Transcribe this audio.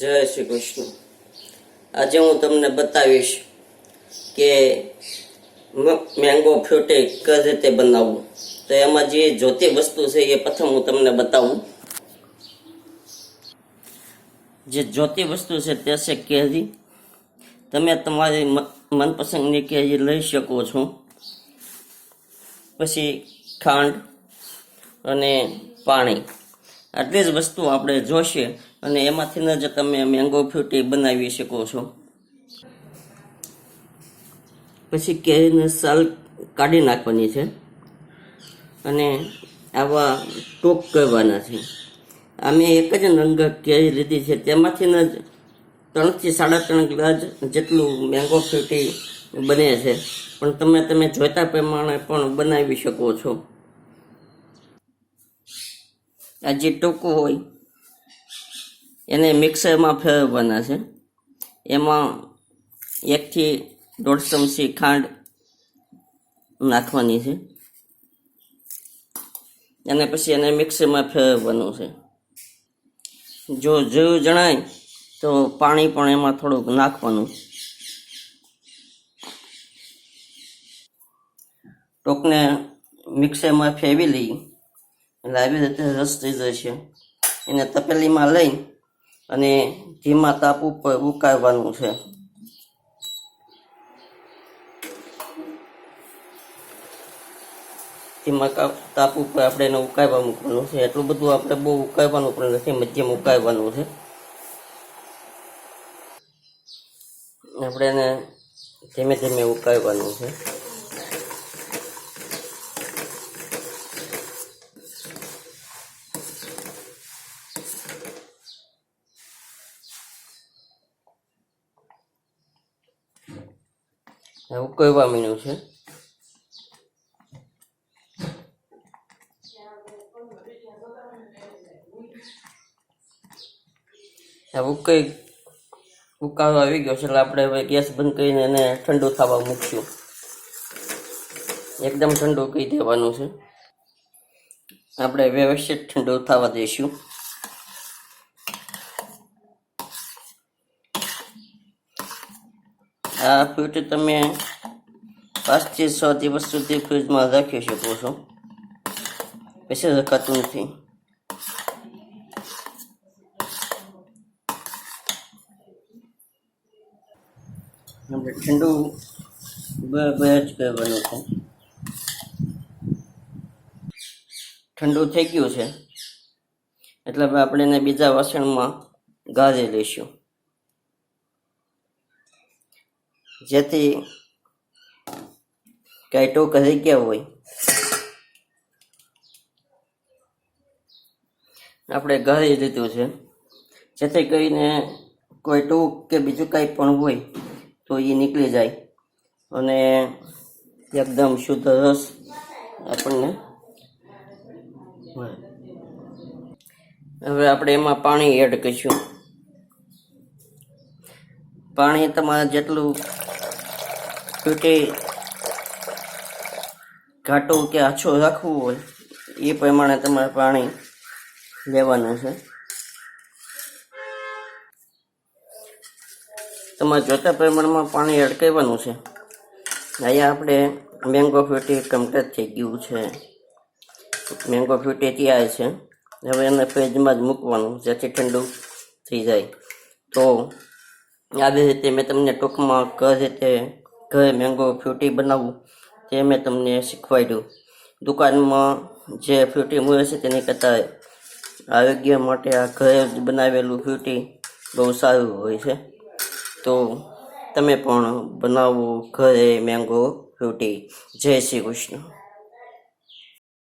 જય શ્રી કૃષ્ણ. આજે હું તમને બતાવીશ કે મેંગો ફ્યુટે કઈ રીતે બનાવવું. તો એમાં જે જોતી વસ્તુ છે એ પ્રથમ હું તમને બતાવું. જે જોતી વસ્તુ છે તે છે કેરી. તમે તમારી મનપસંદની કેરી લઈ શકો છો. પછી ખાંડ અને પાણી. આટલી જ વસ્તુ આપણે જોશે અને એમાંથી જ તમે મેંગો ફ્રૂટી બનાવી શકો છો. પછી કેરીને સાલ કાઢી નાખવાની છે. અને આવા ટોક કરવાના છે. અમે એક જ નંગ કેરી લીધી છે. તેમાંથી જ ત્રણથી સાડા ત્રણ ગ્લાસ જેટલું મેંગો ફ્રૂટી બને છે. પણ તમે તમે જોઈતા પ્રમાણે પણ બનાવી શકો છો. આ જે ટોકો હોય એને મિક્સરમાં ફેરવવાના છે. એમાં એકથી દોઢ ચમચી ખાંડ નાખવાની છે. અને પછી એને મિક્સરમાં ફેરવવાનું છે. જો જેવું જણાય તો પાણી પણ એમાં થોડુંક નાખવાનું. ટોકને મિક્સરમાં ફેરવી લઈ એટલે આવી રીતે રસ થઈ જશે એને તપેલીમાં લઈ અને ધીમા તાપ ઉપર ઉકાળવાનું છે. ધીમા તાપ ઉપર આપણે એને ઉકાળવા મૂકવાનું છે. એટલું બધું આપણે બહુ ઉકાળવાનું પણ નથી, મધ્યમ ઉકાળવાનું છે. આપણે એને ધીમે ધીમે ઉકાળવાનું છે. ઉકળવા મીણું છે. આ ઉકળી ઉકાળો આવી ગયો છે એટલે આપણે હવે ગેસ બંધ કરીને એને ઠંડુ થવા મૂક્યું એકદમ ઠંડુ કહી દેવાનું છે. આપણે વ્યવસ્થિત ઠંડુ થવા દઈશું. આ ફ્રૂટ તમે પાંચથી છ દિવસ સુધી ફ્રીજમાં રાખી શકો છો. પછી રખાતું નથી. ઠંડુ બરાબર જ કરવાનું છે. ઠંડુ થઈ ગયું છે. એટલે આપણે એને બીજા વાસણમાં ગાળી લઈશું. જેથી કાંઈ ટોક રહી ગયા હોય. આપણે ગાળી લીધું છે. જેથી કરીને કોઈ ટૂંક કે બીજું કાંઈ પણ હોય તો એ નીકળી જાય. અને એકદમ શુદ્ધ રસ આપણને હવે આપણે એમાં પાણી એડ કરીશું. પાણી તમારે જેટલું ફૂટી ઘાટો કે આછો રાખવું હોય, એ પ્રમાણે તમારે પાણી લેવાનું છે. તમારે જોતા પ્રમાણમાં પાણી અડકાવવાનું છે. અહીંયા આપણે મેંગો ફ્રૂટી કમ્પ્લીટ થઈ ગયું છે. મેંગો ફ્રૂટી તૈયાર છે. હવે એને ફ્રીજમાં જ મૂકવાનું, જેથી ઠંડુ થઈ જાય. તો આવી રીતે મેં તમને ટૂંકમાં કઈ રીતે ઘરે મેંગો ફ્રૂટી બનાવવું તે મેં તમને શીખવાડ્યું. દુકાનમાં જે ફ્રૂટી મળે છે તેની કરતાં આરોગ્ય માટે આ ઘરે બનાવેલું ફ્રૂટી બહુ સારું હોય છે. તો તમે પણ બનાવો ઘરે મેંગો ફ્રૂટી જય શ્રી કૃષ્ણ.